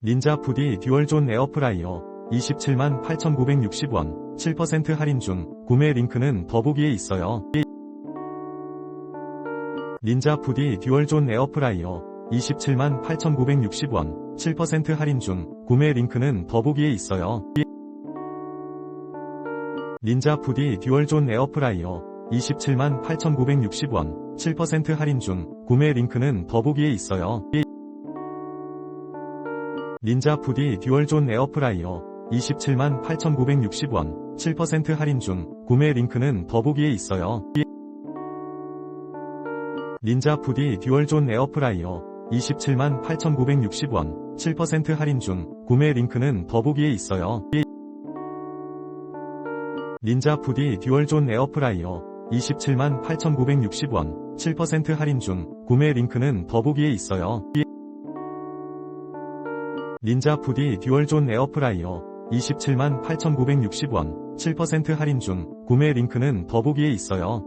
닌자 푸디 듀얼존 에어프라이어 27만 8,960원 7% 할인 중 구매 링크는 더보기에 있어요. 닌자 푸디 듀얼존 에어프라이어 27만 8,960원 7% 할인 중 구매 링크는 더보기에 있어요. 닌자 푸디 듀얼존 에어프라이어 27만 8,960원 7% 할인 중 구매 링크는 더보기에 있어요. 닌자 푸디 듀얼존 에어프라이어 27만 8,960원 7% 할인 중 구매 링크는 더보기에 있어요. 닌자 푸디 듀얼존 에어프라이어 27만 8,960원 7% 할인 중 구매 링크는 더보기에 있어요. 닌자 푸디 듀얼존 에어프라이어 27만 8,960원 7% 할인 중 구매 링크는 더보기에 있어요. 닌자 푸디 듀얼존 에어프라이어 27만 8,960원 7% 할인 중 구매 링크는 더보기에 있어요.